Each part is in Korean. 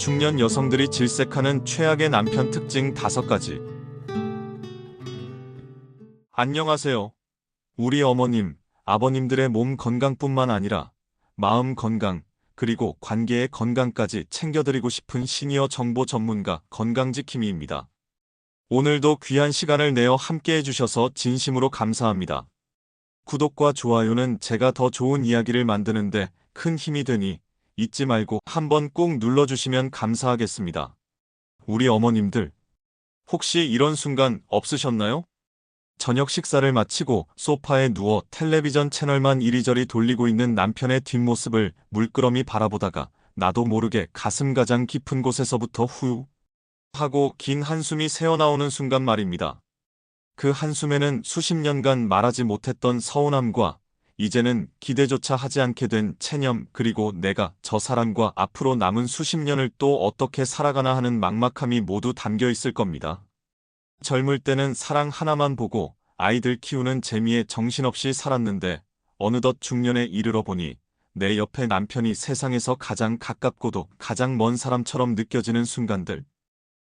중년 여성들이 질색하는 최악의 남편 특징 5가지. 안녕하세요. 우리 어머님, 아버님들의 몸 건강뿐만 아니라 마음 건강, 그리고 관계의 건강까지 챙겨드리고 싶은 시니어 정보 전문가 건강지킴이입니다. 오늘도 귀한 시간을 내어 함께 해주셔서 진심으로 감사합니다. 구독과 좋아요는 제가 더 좋은 이야기를 만드는데 큰 힘이 되니 잊지 말고 한번 꼭 눌러주시면 감사하겠습니다. 우리 어머님들, 혹시 이런 순간 없으셨나요? 저녁 식사를 마치고 소파에 누워 텔레비전 채널만 이리저리 돌리고 있는 남편의 뒷모습을 물끄러미 바라보다가 나도 모르게 가슴 가장 깊은 곳에서부터 후 하고 긴 한숨이 새어나오는 순간 말입니다. 그 한숨에는 수십 년간 말하지 못했던 서운함과 이제는 기대조차 하지 않게 된 체념 그리고 내가 저 사람과 앞으로 남은 수십 년을 또 어떻게 살아가나 하는 막막함이 모두 담겨 있을 겁니다. 젊을 때는 사랑 하나만 보고 아이들 키우는 재미에 정신없이 살았는데 어느덧 중년에 이르러 보니 내 옆에 남편이 세상에서 가장 가깝고도 가장 먼 사람처럼 느껴지는 순간들.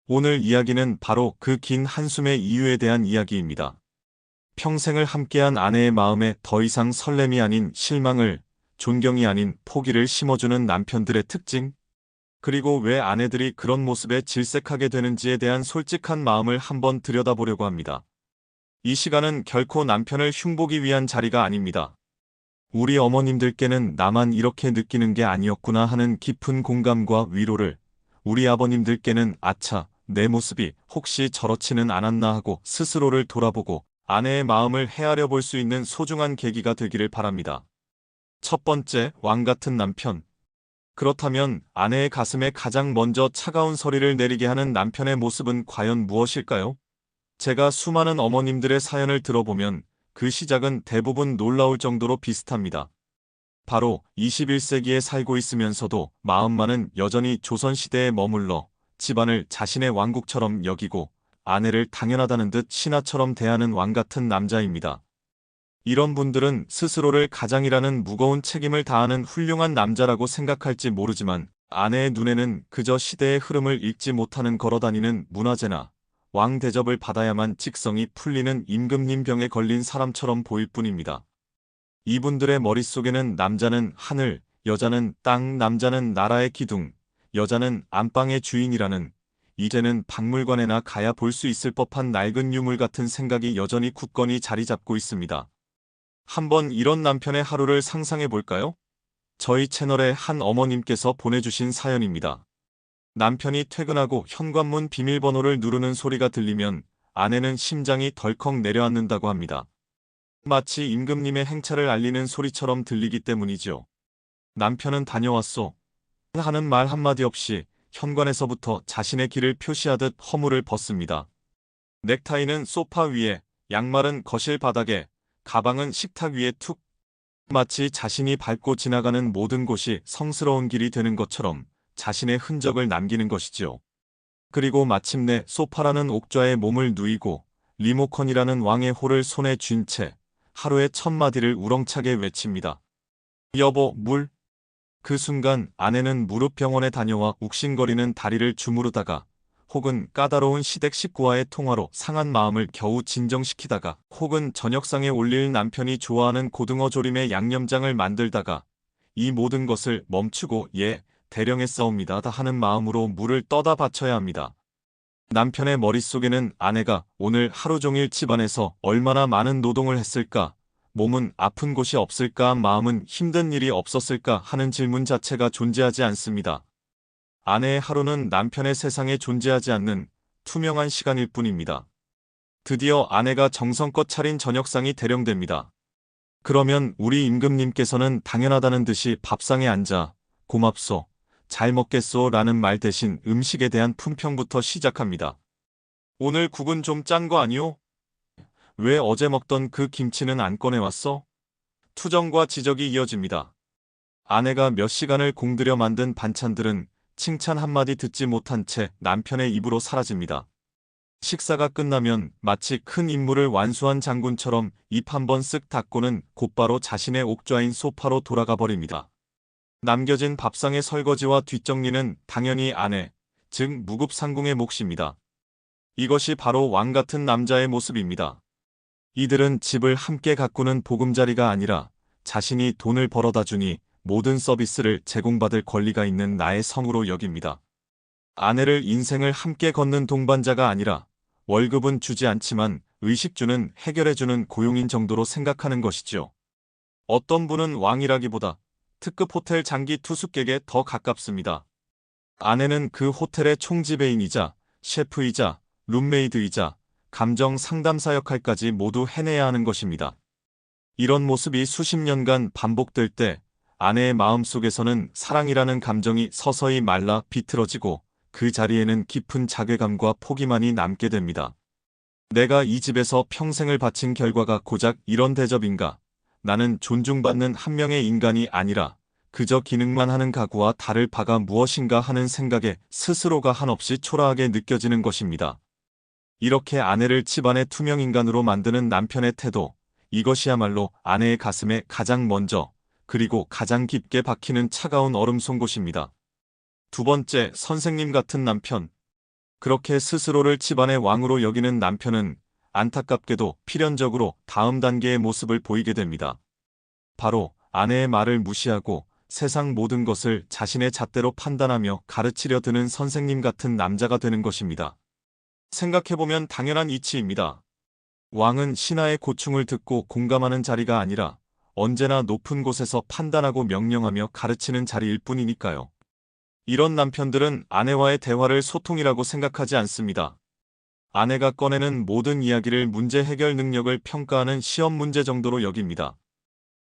오늘 이야기는 바로 그 긴 한숨의 이유에 대한 이야기입니다. 평생을 함께한 아내의 마음에 더 이상 설렘이 아닌 실망을, 존경이 아닌 포기를 심어주는 남편들의 특징, 그리고 왜 아내들이 그런 모습에 질색하게 되는지에 대한 솔직한 마음을 한번 들여다보려고 합니다. 이 시간은 결코 남편을 흉보기 위한 자리가 아닙니다. 우리 어머님들께는 나만 이렇게 느끼는 게 아니었구나 하는 깊은 공감과 위로를, 우리 아버님들께는 아차, 내 모습이 혹시 저렇지는 않았나 하고 스스로를 돌아보고 아내의 마음을 헤아려 볼 수 있는 소중한 계기가 되기를 바랍니다. 첫 번째, 왕 같은 남편. 그렇다면 아내의 가슴에 가장 먼저 차가운 서리를 내리게 하는 남편의 모습은 과연 무엇일까요? 제가 수많은 어머님들의 사연을 들어보면 그 시작은 대부분 놀라울 정도로 비슷합니다. 바로 21세기에 살고 있으면서도 마음만은 여전히 조선시대에 머물러 집안을 자신의 왕국처럼 여기고 아내를 당연하다는 듯 신하처럼 대하는 왕 같은 남자입니다. 이런 분들은 스스로를 가장이라는 무거운 책임을 다하는 훌륭한 남자라고 생각할지 모르지만 아내의 눈에는 그저 시대의 흐름을 읽지 못하는 걸어다니는 문화재나 왕 대접을 받아야만 직성이 풀리는 임금님 병에 걸린 사람처럼 보일 뿐입니다. 이분들의 머릿속에는 남자는 하늘, 여자는 땅, 남자는 나라의 기둥, 여자는 안방의 주인이라는 이제는 박물관에나 가야 볼 수 있을 법한 낡은 유물 같은 생각이 여전히 굳건히 자리 잡고 있습니다. 한번 이런 남편의 하루를 상상해 볼까요? 저희 채널의 한 어머님께서 보내주신 사연입니다. 남편이 퇴근하고 현관문 비밀번호를 누르는 소리가 들리면 아내는 심장이 덜컥 내려앉는다고 합니다. 마치 임금님의 행차를 알리는 소리처럼 들리기 때문이죠. 남편은 다녀왔소. 하는 말 한마디 없이 현관에서부터 자신의 길을 표시하듯 허물을 벗습니다. 넥타이는 소파 위에, 양말은 거실 바닥에, 가방은 식탁 위에 툭. 마치 자신이 밟고 지나가는 모든 곳이 성스러운 길이 되는 것처럼 자신의 흔적을 남기는 것이지요. 그리고 마침내 소파라는 옥좌에 몸을 누이고 리모컨이라는 왕의 홀을 손에 쥔 채 하루의 첫 마디를 우렁차게 외칩니다. 여보, 물. 그 순간 아내는 무릎병원에 다녀와 욱신거리는 다리를 주무르다가 혹은 까다로운 시댁 식구와의 통화로 상한 마음을 겨우 진정시키다가 혹은 저녁상에 올릴 남편이 좋아하는 고등어 조림에 양념장을 만들다가 이 모든 것을 멈추고 예, 대령의 싸움이다 하는 마음으로 물을 떠다 바쳐야 합니다. 남편의 머릿속에는 아내가 오늘 하루 종일 집안에서 얼마나 많은 노동을 했을까, 몸은 아픈 곳이 없을까, 마음은 힘든 일이 없었을까 하는 질문 자체가 존재하지 않습니다. 아내의 하루는 남편의 세상에 존재하지 않는 투명한 시간일 뿐입니다. 드디어 아내가 정성껏 차린 저녁상이 대령됩니다. 그러면 우리 임금님께서는 당연하다는 듯이 밥상에 앉아 고맙소, 잘 먹겠소 라는 말 대신 음식에 대한 품평부터 시작합니다. 오늘 국은 좀 짠 거 아니오? 왜 어제 먹던 그 김치는 안 꺼내왔어? 투정과 지적이 이어집니다. 아내가 몇 시간을 공들여 만든 반찬들은 칭찬 한마디 듣지 못한 채 남편의 입으로 사라집니다. 식사가 끝나면 마치 큰 임무를 완수한 장군처럼 입 한 번 쓱 닫고는 곧바로 자신의 옥좌인 소파로 돌아가 버립니다. 남겨진 밥상의 설거지와 뒷정리는 당연히 아내, 즉 무급상궁의 몫입니다. 이것이 바로 왕 같은 남자의 모습입니다. 이들은 집을 함께 가꾸는 보금자리가 아니라 자신이 돈을 벌어다 주니 모든 서비스를 제공받을 권리가 있는 나의 성으로 여깁니다. 아내를 인생을 함께 걷는 동반자가 아니라 월급은 주지 않지만 의식주는 해결해주는 고용인 정도로 생각하는 것이죠. 어떤 분은 왕이라기보다 특급 호텔 장기 투숙객에 더 가깝습니다. 아내는 그 호텔의 총지배인이자 셰프이자 룸메이드이자 감정 상담사 역할까지 모두 해내야 하는 것입니다. 이런 모습이 수십 년간 반복될 때 아내의 마음 속에서는 사랑이라는 감정이 서서히 말라 비틀어지고 그 자리에는 깊은 자괴감과 포기만이 남게 됩니다. 내가 이 집에서 평생을 바친 결과가 고작 이런 대접인가? 나는 존중받는 한 명의 인간이 아니라 그저 기능만 하는 가구와 다를 바가 무엇인가 하는 생각에 스스로가 한없이 초라하게 느껴지는 것입니다. 이렇게 아내를 집안의 투명 인간으로 만드는 남편의 태도, 이것이야말로 아내의 가슴에 가장 먼저 그리고 가장 깊게 박히는 차가운 얼음 송곳입니다. 두 번째, 선생님 같은 남편. 그렇게 스스로를 집안의 왕으로 여기는 남편은 안타깝게도 필연적으로 다음 단계의 모습을 보이게 됩니다. 바로 아내의 말을 무시하고 세상 모든 것을 자신의 잣대로 판단하며 가르치려 드는 선생님 같은 남자가 되는 것입니다. 생각해보면 당연한 이치입니다. 왕은 신하의 고충을 듣고 공감하는 자리가 아니라 언제나 높은 곳에서 판단하고 명령하며 가르치는 자리일 뿐이니까요. 이런 남편들은 아내와의 대화를 소통이라고 생각하지 않습니다. 아내가 꺼내는 모든 이야기를 문제 해결 능력을 평가하는 시험 문제 정도로 여깁니다.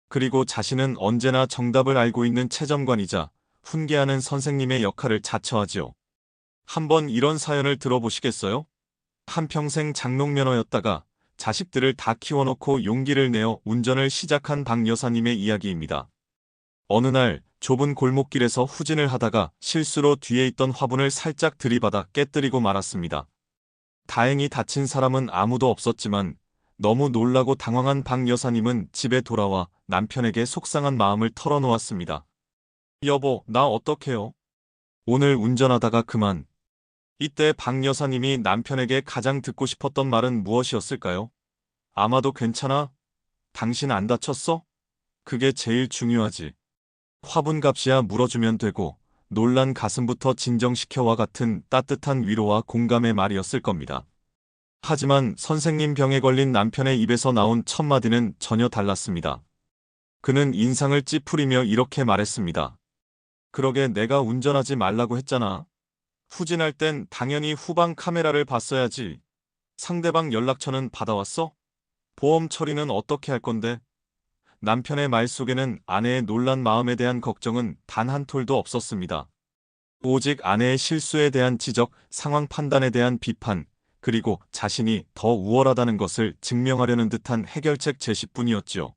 그리고 자신은 언제나 정답을 알고 있는 채점관이자 훈계하는 선생님의 역할을 자처하지요. 한번 이런 사연을 들어보시겠어요? 한평생 장롱면허였다가 자식들을 다 키워놓고 용기를 내어 운전을 시작한 박 여사님의 이야기입니다. 어느 날 좁은 골목길에서 후진을 하다가 실수로 뒤에 있던 화분을 살짝 들이받아 깨뜨리고 말았습니다. 다행히 다친 사람은 아무도 없었지만 너무 놀라고 당황한 박 여사님은 집에 돌아와 남편에게 속상한 마음을 털어놓았습니다. 여보, 나 어떡해요? 오늘 운전하다가 그만. 이때 박 여사님이 남편에게 가장 듣고 싶었던 말은 무엇이었을까요? 아마도 괜찮아? 당신 안 다쳤어? 그게 제일 중요하지. 화분값이야 물어주면 되고 놀란 가슴부터 진정시켜와 같은 따뜻한 위로와 공감의 말이었을 겁니다. 하지만 선생님 병에 걸린 남편의 입에서 나온 첫 마디는 전혀 달랐습니다. 그는 인상을 찌푸리며 이렇게 말했습니다. 그러게 내가 운전하지 말라고 했잖아. 후진할 땐 당연히 후방 카메라를 봤어야지. 상대방 연락처는 받아왔어? 보험 처리는 어떻게 할 건데? 남편의 말 속에는 아내의 놀란 마음에 대한 걱정은 단 한 톨도 없었습니다. 오직 아내의 실수에 대한 지적, 상황 판단에 대한 비판, 그리고 자신이 더 우월하다는 것을 증명하려는 듯한 해결책 제시뿐이었지요.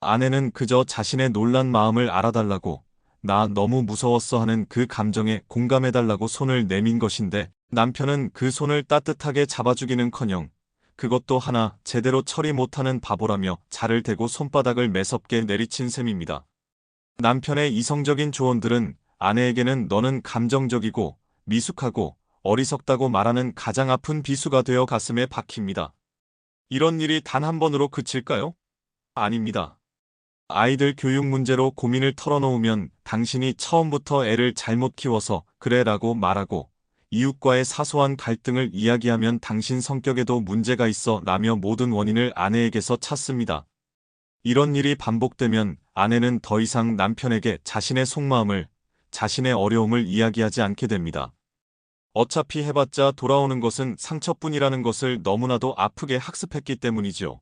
아내는 그저 자신의 놀란 마음을 알아달라고 나 너무 무서웠어 하는 그 감정에 공감해달라고 손을 내민 것인데 남편은 그 손을 따뜻하게 잡아주기는커녕 그것도 하나 제대로 처리 못하는 바보라며 자를 대고 손바닥을 매섭게 내리친 셈입니다. 남편의 이성적인 조언들은 아내에게는 너는 감정적이고 미숙하고 어리석다고 말하는 가장 아픈 비수가 되어 가슴에 박힙니다. 이런 일이 단 한 번으로 그칠까요? 아닙니다. 아이들 교육 문제로 고민을 털어놓으면 당신이 처음부터 애를 잘못 키워서 그래라고 말하고 이웃과의 사소한 갈등을 이야기하면 당신 성격에도 문제가 있어 라며 모든 원인을 아내에게서 찾습니다. 이런 일이 반복되면 아내는 더 이상 남편에게 자신의 속마음을, 자신의 어려움을 이야기하지 않게 됩니다. 어차피 해봤자 돌아오는 것은 상처뿐이라는 것을 너무나도 아프게 학습했기 때문이죠.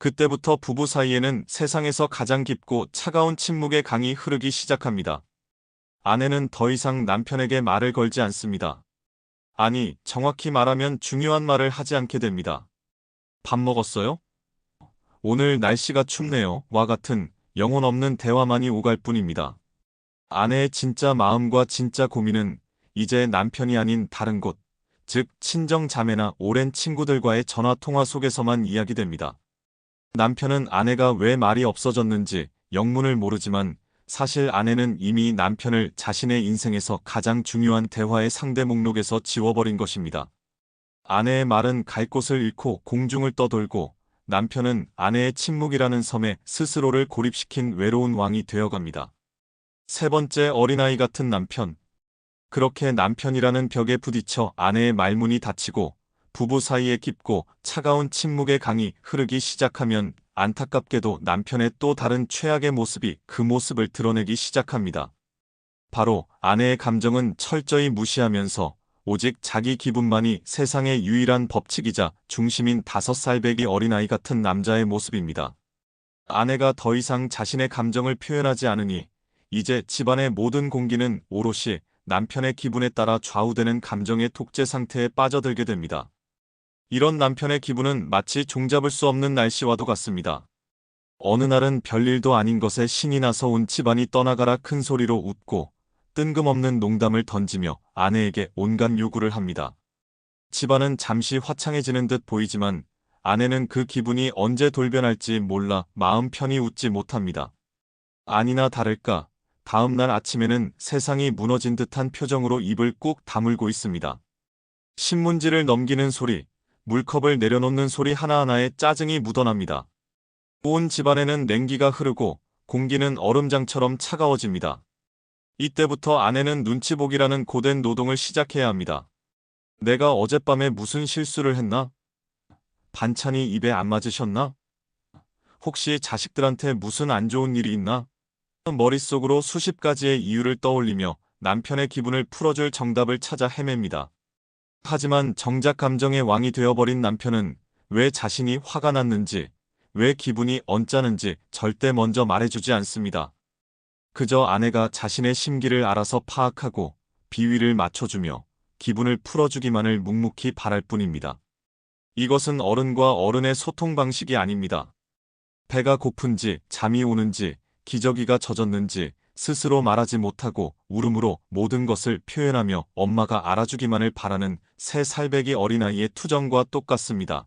그때부터 부부 사이에는 세상에서 가장 깊고 차가운 침묵의 강이 흐르기 시작합니다. 아내는 더 이상 남편에게 말을 걸지 않습니다. 아니, 정확히 말하면 중요한 말을 하지 않게 됩니다. 밥 먹었어요? 오늘 날씨가 춥네요. 와 같은 영혼 없는 대화만이 오갈 뿐입니다. 아내의 진짜 마음과 진짜 고민은 이제 남편이 아닌 다른 곳, 즉 친정 자매나 오랜 친구들과의 전화 통화 속에서만 이야기됩니다. 남편은 아내가 왜 말이 없어졌는지 영문을 모르지만 사실 아내는 이미 남편을 자신의 인생에서 가장 중요한 대화의 상대 목록에서 지워버린 것입니다. 아내의 말은 갈 곳을 잃고 공중을 떠돌고 남편은 아내의 침묵이라는 섬에 스스로를 고립시킨 외로운 왕이 되어갑니다. 세 번째 어린아이 같은 남편. 그렇게 남편이라는 벽에 부딪혀 아내의 말문이 닫히고 부부 사이에 깊고 차가운 침묵의 강이 흐르기 시작하면 안타깝게도 남편의 또 다른 최악의 모습이 그 모습을 드러내기 시작합니다. 바로 아내의 감정은 철저히 무시하면서 오직 자기 기분만이 세상의 유일한 법칙이자 중심인 다섯 살배기 어린아이 같은 남자의 모습입니다. 아내가 더 이상 자신의 감정을 표현하지 않으니 이제 집안의 모든 공기는 오롯이 남편의 기분에 따라 좌우되는 감정의 독재 상태에 빠져들게 됩니다. 이런 남편의 기분은 마치 종잡을 수 없는 날씨와도 같습니다. 어느 날은 별일도 아닌 것에 신이 나서 온 집안이 떠나가라 큰 소리로 웃고 뜬금없는 농담을 던지며 아내에게 온갖 요구를 합니다. 집안은 잠시 화창해지는 듯 보이지만 아내는 그 기분이 언제 돌변할지 몰라 마음 편히 웃지 못합니다. 아니나 다를까 다음 날 아침에는 세상이 무너진 듯한 표정으로 입을 꾹 다물고 있습니다. 신문지를 넘기는 소리, 물컵을 내려놓는 소리 하나하나에 짜증이 묻어납니다. 온 집안에는 냉기가 흐르고 공기는 얼음장처럼 차가워집니다. 이때부터 아내는 눈치보기라는 고된 노동을 시작해야 합니다. 내가 어젯밤에 무슨 실수를 했나? 반찬이 입에 안 맞으셨나? 혹시 자식들한테 무슨 안 좋은 일이 있나? 머릿속으로 수십 가지의 이유를 떠올리며 남편의 기분을 풀어줄 정답을 찾아 헤맵니다. 하지만 정작 감정의 왕이 되어버린 남편은 왜 자신이 화가 났는지, 왜 기분이 언짢은지 절대 먼저 말해주지 않습니다. 그저 아내가 자신의 심기를 알아서 파악하고 비위를 맞춰주며 기분을 풀어주기만을 묵묵히 바랄 뿐입니다. 이것은 어른과 어른의 소통 방식이 아닙니다. 배가 고픈지 잠이 오는지 기저귀가 젖었는지 스스로 말하지 못하고 울음으로 모든 것을 표현하며 엄마가 알아주기만을 바라는 새 살배기 어린아이의 투정과 똑같습니다.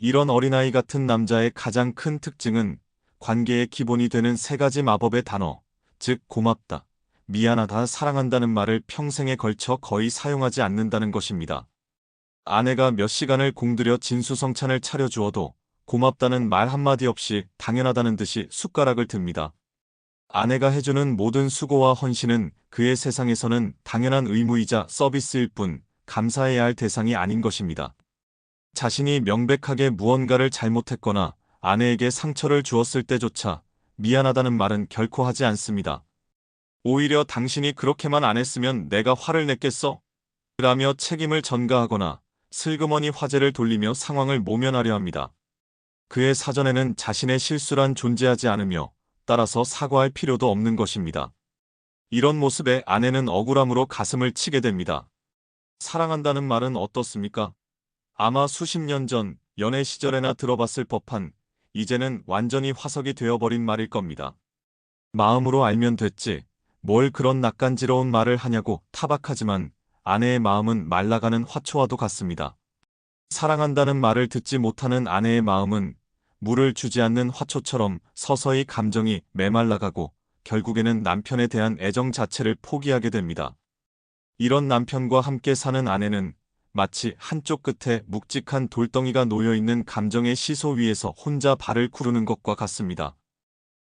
이런 어린아이 같은 남자의 가장 큰 특징은 관계의 기본이 되는 세 가지 마법의 단어, 즉 고맙다, 미안하다, 사랑한다는 말을 평생에 걸쳐 거의 사용하지 않는다는 것입니다. 아내가 몇 시간을 공들여 진수성찬을 차려주어도 고맙다는 말 한마디 없이 당연하다는 듯이 숟가락을 듭니다. 아내가 해주는 모든 수고와 헌신은 그의 세상에서는 당연한 의무이자 서비스일 뿐 감사해야 할 대상이 아닌 것입니다. 자신이 명백하게 무언가를 잘못했거나 아내에게 상처를 주었을 때조차 미안하다는 말은 결코 하지 않습니다. 오히려 당신이 그렇게만 안 했으면 내가 화를 냈겠어? 라며 책임을 전가하거나 슬그머니 화제를 돌리며 상황을 모면하려 합니다. 그의 사전에는 자신의 실수란 존재하지 않으며 따라서 사과할 필요도 없는 것입니다. 이런 모습에 아내는 억울함으로 가슴을 치게 됩니다. 사랑한다는 말은 어떻습니까? 아마 수십 년 전 연애 시절에나 들어봤을 법한 이제는 완전히 화석이 되어버린 말일 겁니다. 마음으로 알면 됐지. 뭘 그런 낯간지러운 말을 하냐고 타박하지만 아내의 마음은 말라가는 화초와도 같습니다. 사랑한다는 말을 듣지 못하는 아내의 마음은 물을 주지 않는 화초처럼 서서히 감정이 메말라가고 결국에는 남편에 대한 애정 자체를 포기하게 됩니다. 이런 남편과 함께 사는 아내는 마치 한쪽 끝에 묵직한 돌덩이가 놓여있는 감정의 시소 위에서 혼자 발을 구르는 것과 같습니다.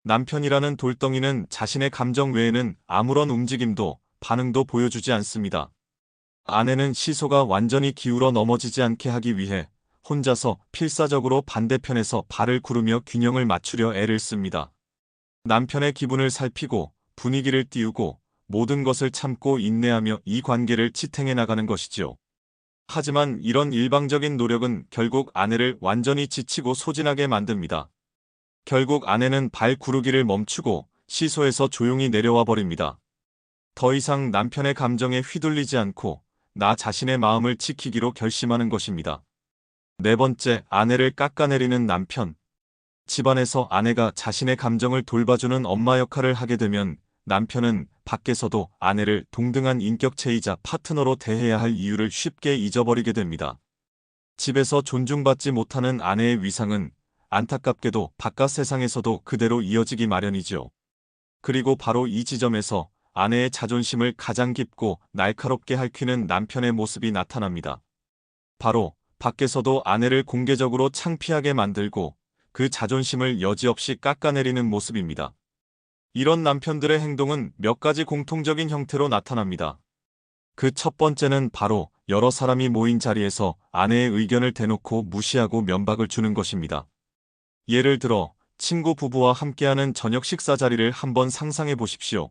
남편이라는 돌덩이는 자신의 감정 외에는 아무런 움직임도 반응도 보여주지 않습니다. 아내는 시소가 완전히 기울어 넘어지지 않게 하기 위해 혼자서 필사적으로 반대편에서 발을 구르며 균형을 맞추려 애를 씁니다. 남편의 기분을 살피고 분위기를 띄우고 모든 것을 참고 인내하며 이 관계를 지탱해 나가는 것이지요. 하지만 이런 일방적인 노력은 결국 아내를 완전히 지치고 소진하게 만듭니다. 결국 아내는 발 구르기를 멈추고 시소에서 조용히 내려와 버립니다. 더 이상 남편의 감정에 휘둘리지 않고 나 자신의 마음을 지키기로 결심하는 것입니다. 네 번째, 아내를 깎아내리는 남편. 집안에서 아내가 자신의 감정을 돌봐주는 엄마 역할을 하게 되면 남편은 밖에서도 아내를 동등한 인격체이자 파트너로 대해야 할 이유를 쉽게 잊어버리게 됩니다. 집에서 존중받지 못하는 아내의 위상은 안타깝게도 바깥 세상에서도 그대로 이어지기 마련이죠. 그리고 바로 이 지점에서 아내의 자존심을 가장 깊고 날카롭게 핥히는 남편의 모습이 나타납니다. 바로 밖에서도 아내를 공개적으로 창피하게 만들고 그 자존심을 여지없이 깎아내리는 모습입니다. 이런 남편들의 행동은 몇 가지 공통적인 형태로 나타납니다. 그 첫 번째는 바로 여러 사람이 모인 자리에서 아내의 의견을 대놓고 무시하고 면박을 주는 것입니다. 예를 들어 친구 부부와 함께하는 저녁 식사 자리를 한번 상상해 보십시오.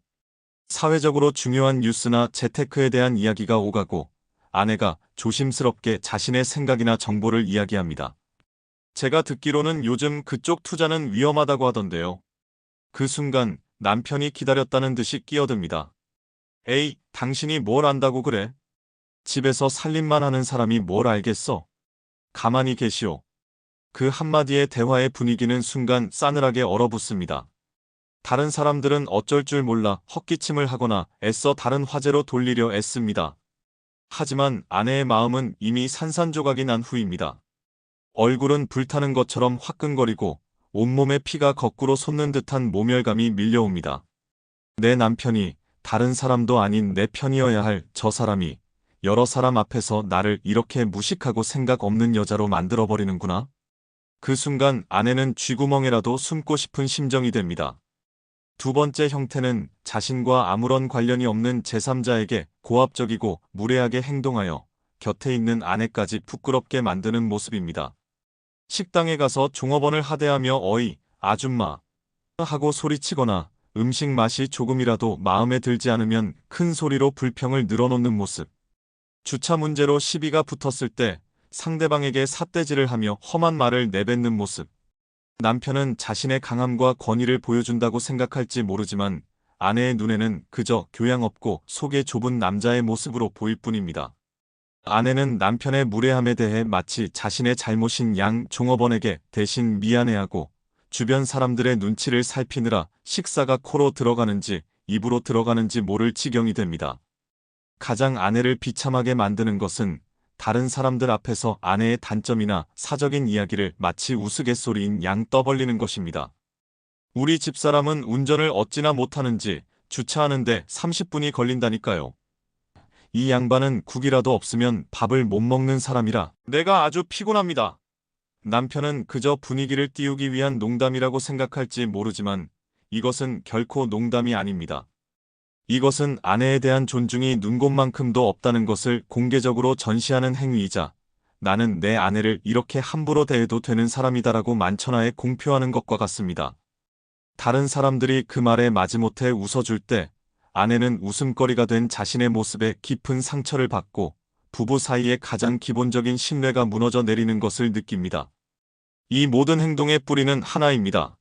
사회적으로 중요한 뉴스나 재테크에 대한 이야기가 오가고 아내가 조심스럽게 자신의 생각이나 정보를 이야기합니다. 제가 듣기로는 요즘 그쪽 투자는 위험하다고 하던데요. 그 순간 남편이 기다렸다는 듯이 끼어듭니다. 에이, 당신이 뭘 안다고 그래? 집에서 살림만 하는 사람이 뭘 알겠어? 가만히 계시오. 그 한마디의 대화의 분위기는 순간 싸늘하게 얼어붙습니다. 다른 사람들은 어쩔 줄 몰라 헛기침을 하거나 애써 다른 화제로 돌리려 애씁니다. 하지만 아내의 마음은 이미 산산조각이 난 후입니다. 얼굴은 불타는 것처럼 화끈거리고 온몸에 피가 거꾸로 솟는 듯한 모멸감이 밀려옵니다. 내 남편이 다른 사람도 아닌 내 편이어야 할 저 사람이 여러 사람 앞에서 나를 이렇게 무식하고 생각 없는 여자로 만들어버리는구나. 그 순간 아내는 쥐구멍에라도 숨고 싶은 심정이 됩니다. 두 번째 형태는 자신과 아무런 관련이 없는 제3자에게 고압적이고 무례하게 행동하여 곁에 있는 아내까지 부끄럽게 만드는 모습입니다. 식당에 가서 종업원을 하대하며 어이, 아줌마 하고 소리치거나 음식 맛이 조금이라도 마음에 들지 않으면 큰 소리로 불평을 늘어놓는 모습. 주차 문제로 시비가 붙었을 때 상대방에게 삿대질을 하며 험한 말을 내뱉는 모습. 남편은 자신의 강함과 권위를 보여준다고 생각할지 모르지만 아내의 눈에는 그저 교양 없고 속이 좁은 남자의 모습으로 보일 뿐입니다. 아내는 남편의 무례함에 대해 마치 자신의 잘못인 양 종업원에게 대신 미안해하고 주변 사람들의 눈치를 살피느라 식사가 코로 들어가는지 입으로 들어가는지 모를 지경이 됩니다. 가장 아내를 비참하게 만드는 것은 다른 사람들 앞에서 아내의 단점이나 사적인 이야기를 마치 우스갯소리인 양 떠벌리는 것입니다. 우리 집사람은 운전을 어찌나 못하는지 주차하는데 30분이 걸린다니까요. 이 양반은 국이라도 없으면 밥을 못 먹는 사람이라 내가 아주 피곤합니다. 남편은 그저 분위기를 띄우기 위한 농담이라고 생각할지 모르지만 이것은 결코 농담이 아닙니다. 이것은 아내에 대한 존중이 눈곱만큼도 없다는 것을 공개적으로 전시하는 행위이자 나는 내 아내를 이렇게 함부로 대해도 되는 사람이다라고 만천하에 공표하는 것과 같습니다. 다른 사람들이 그 말에 마지못해 웃어줄 때 아내는 웃음거리가 된 자신의 모습에 깊은 상처를 받고 부부 사이의 가장 기본적인 신뢰가 무너져 내리는 것을 느낍니다. 이 모든 행동의 뿌리는 하나입니다.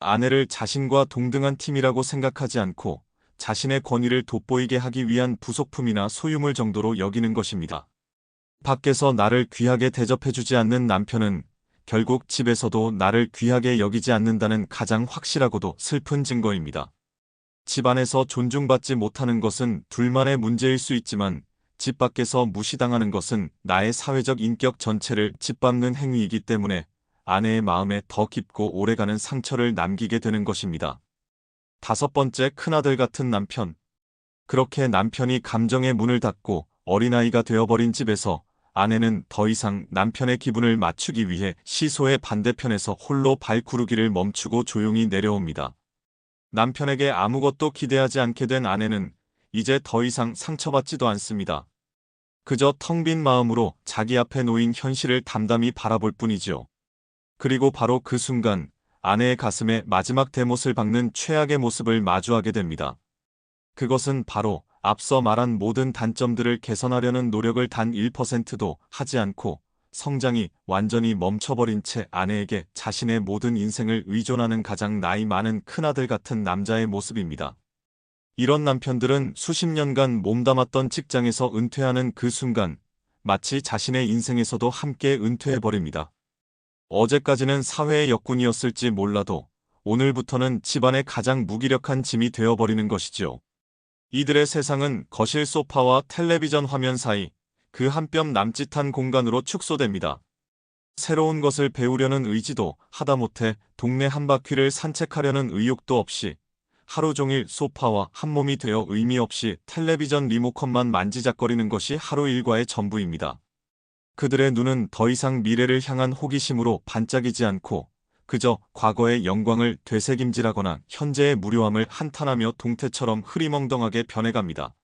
아내를 자신과 동등한 팀이라고 생각하지 않고 자신의 권위를 돋보이게 하기 위한 부속품이나 소유물 정도로 여기는 것입니다. 밖에서 나를 귀하게 대접해주지 않는 남편은 결국 집에서도 나를 귀하게 여기지 않는다는 가장 확실하고도 슬픈 증거입니다. 집안에서 존중받지 못하는 것은 둘만의 문제일 수 있지만 집 밖에서 무시당하는 것은 나의 사회적 인격 전체를 짓밟는 행위이기 때문에 아내의 마음에 더 깊고 오래가는 상처를 남기게 되는 것입니다. 다섯 번째 큰아들 같은 남편. 그렇게 남편이 감정의 문을 닫고 어린아이가 되어버린 집에서 아내는 더 이상 남편의 기분을 맞추기 위해 시소의 반대편에서 홀로 발구르기를 멈추고 조용히 내려옵니다. 남편에게 아무것도 기대하지 않게 된 아내는 이제 더 이상 상처받지도 않습니다. 그저 텅 빈 마음으로 자기 앞에 놓인 현실을 담담히 바라볼 뿐이죠. 그리고 바로 그 순간 아내의 가슴에 마지막 대못을 박는 최악의 모습을 마주하게 됩니다. 그것은 바로 앞서 말한 모든 단점들을 개선하려는 노력을 단 1%도 하지 않고 성장이 완전히 멈춰버린 채 아내에게 자신의 모든 인생을 의존하는 가장 나이 많은 큰아들 같은 남자의 모습입니다. 이런 남편들은 수십 년간 몸담았던 직장에서 은퇴하는 그 순간 마치 자신의 인생에서도 함께 은퇴해버립니다. 어제까지는 사회의 역군이었을지 몰라도 오늘부터는 집안의 가장 무기력한 짐이 되어버리는 것이죠. 이들의 세상은 거실 소파와 텔레비전 화면 사이 그 한 뼘 남짓한 공간으로 축소됩니다. 새로운 것을 배우려는 의지도 하다못해 동네 한 바퀴를 산책하려는 의욕도 없이 하루 종일 소파와 한몸이 되어 의미 없이 텔레비전 리모컨만 만지작거리는 것이 하루 일과의 전부입니다. 그들의 눈은 더 이상 미래를 향한 호기심으로 반짝이지 않고 그저 과거의 영광을 되새김질하거나 현재의 무료함을 한탄하며 동태처럼 흐리멍덩하게 변해갑니다.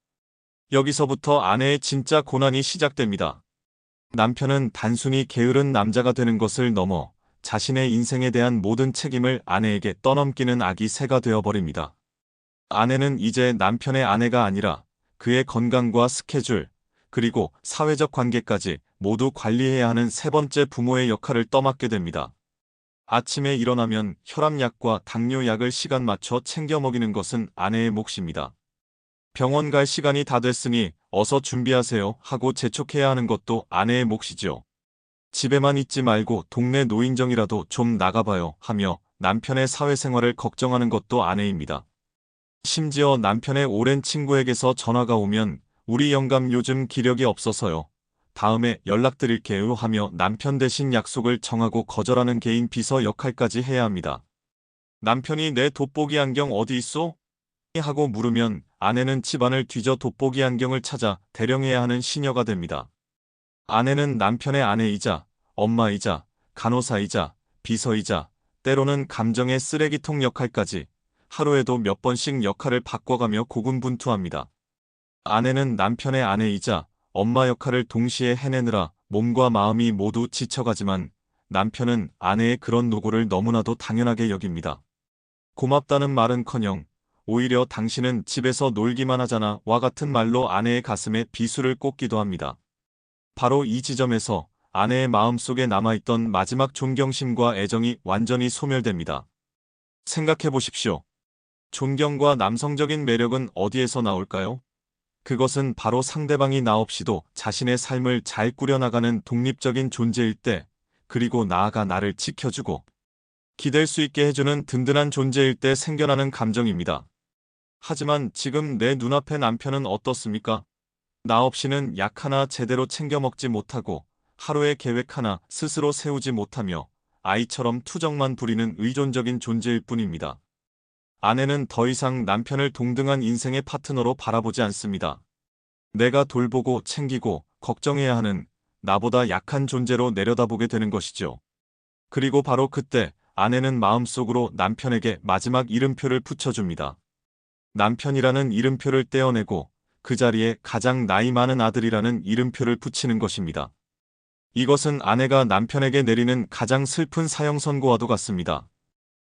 여기서부터 아내의 진짜 고난이 시작됩니다. 남편은 단순히 게으른 남자가 되는 것을 넘어 자신의 인생에 대한 모든 책임을 아내에게 떠넘기는 아기 새가 되어버립니다. 아내는 이제 남편의 아내가 아니라 그의 건강과 스케줄, 그리고 사회적 관계까지 모두 관리해야 하는 세 번째 부모의 역할을 떠맡게 됩니다. 아침에 일어나면 혈압약과 당뇨약을 시간 맞춰 챙겨 먹이는 것은 아내의 몫입니다. 병원 갈 시간이 다 됐으니 어서 준비하세요 하고 재촉해야 하는 것도 아내의 몫이죠. 집에만 있지 말고 동네 노인정이라도 좀 나가봐요 하며 남편의 사회생활을 걱정하는 것도 아내입니다. 심지어 남편의 오랜 친구에게서 전화가 오면 우리 영감 요즘 기력이 없어서요. 다음에 연락드릴게요 하며 남편 대신 약속을 정하고 거절하는 개인 비서 역할까지 해야 합니다. 남편이 내 돋보기 안경 어디 있어? 하고 물으면 아내는 집안을 뒤져 돋보기 안경을 찾아 대령해야 하는 시녀가 됩니다. 아내는 남편의 아내이자 엄마이자 간호사이자 비서이자 때로는 감정의 쓰레기통 역할까지 하루에도 몇 번씩 역할을 바꿔가며 고군분투합니다. 아내는 남편의 아내이자 엄마 역할을 동시에 해내느라 몸과 마음이 모두 지쳐가지만 남편은 아내의 그런 노고를 너무나도 당연하게 여깁니다. 고맙다는 말은커녕 오히려 당신은 집에서 놀기만 하잖아 와 같은 말로 아내의 가슴에 비수를 꽂기도 합니다. 바로 이 지점에서 아내의 마음속에 남아있던 마지막 존경심과 애정이 완전히 소멸됩니다. 생각해 보십시오. 존경과 남성적인 매력은 어디에서 나올까요? 그것은 바로 상대방이 나 없이도 자신의 삶을 잘 꾸려나가는 독립적인 존재일 때, 그리고 나아가 나를 지켜주고 기댈 수 있게 해주는 든든한 존재일 때 생겨나는 감정입니다. 하지만 지금 내 눈앞의 남편은 어떻습니까? 나 없이는 약 하나 제대로 챙겨 먹지 못하고 하루의 계획 하나 스스로 세우지 못하며 아이처럼 투정만 부리는 의존적인 존재일 뿐입니다. 아내는 더 이상 남편을 동등한 인생의 파트너로 바라보지 않습니다. 내가 돌보고 챙기고 걱정해야 하는 나보다 약한 존재로 내려다보게 되는 것이죠. 그리고 바로 그때 아내는 마음속으로 남편에게 마지막 이름표를 붙여줍니다. 남편이라는 이름표를 떼어내고 그 자리에 가장 나이 많은 아들이라는 이름표를 붙이는 것입니다. 이것은 아내가 남편에게 내리는 가장 슬픈 사형 선고와도 같습니다.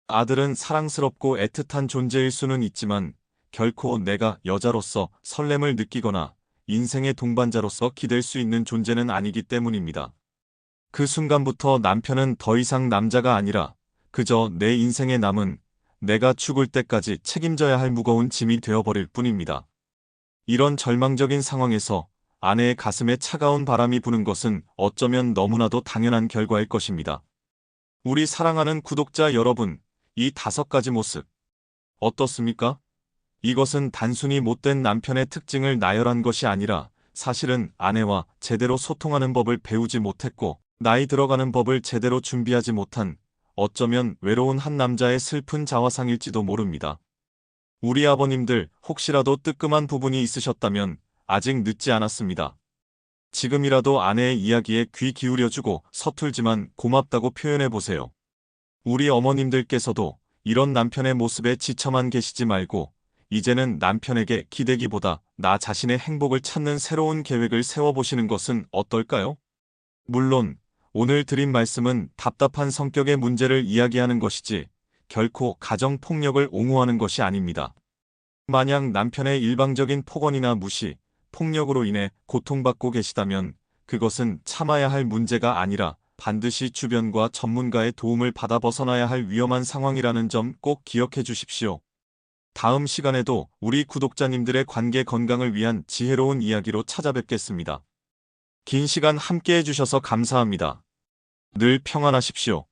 아들은 사랑스럽고 애틋한 존재일 수는 있지만 결코 내가 여자로서 설렘을 느끼거나 인생의 동반자로서 기댈 수 있는 존재는 아니기 때문입니다. 그 순간부터 남편은 더 이상 남자가 아니라 그저 내 인생에 남은 내가 죽을 때까지 책임져야 할 무거운 짐이 되어버릴 뿐입니다. 이런 절망적인 상황에서 아내의 가슴에 차가운 바람이 부는 것은 어쩌면 너무나도 당연한 결과일 것입니다. 우리 사랑하는 구독자 여러분, 이 다섯 가지 모습 어떻습니까? 이것은 단순히 못된 남편의 특징을 나열한 것이 아니라 사실은 아내와 제대로 소통하는 법을 배우지 못했고 나이 들어가는 법을 제대로 준비하지 못한 어쩌면 외로운 한 남자의 슬픈 자화상일지도 모릅니다. 우리 아버님들 혹시라도 뜨끔한 부분이 있으셨다면 아직 늦지 않았습니다. 지금이라도 아내의 이야기에 귀 기울여주고 서툴지만 고맙다고 표현해보세요. 우리 어머님들께서도 이런 남편의 모습에 지쳐만 계시지 말고 이제는 남편에게 기대기보다 나 자신의 행복을 찾는 새로운 계획을 세워보시는 것은 어떨까요? 물론 오늘 드린 말씀은 답답한 성격의 문제를 이야기하는 것이지 결코 가정폭력을 옹호하는 것이 아닙니다. 만약 남편의 일방적인 폭언이나 무시, 폭력으로 인해 고통받고 계시다면 그것은 참아야 할 문제가 아니라 반드시 주변과 전문가의 도움을 받아 벗어나야 할 위험한 상황이라는 점 꼭 기억해 주십시오. 다음 시간에도 우리 구독자님들의 관계 건강을 위한 지혜로운 이야기로 찾아뵙겠습니다. 긴 시간 함께 해주셔서 감사합니다. 늘 평안하십시오.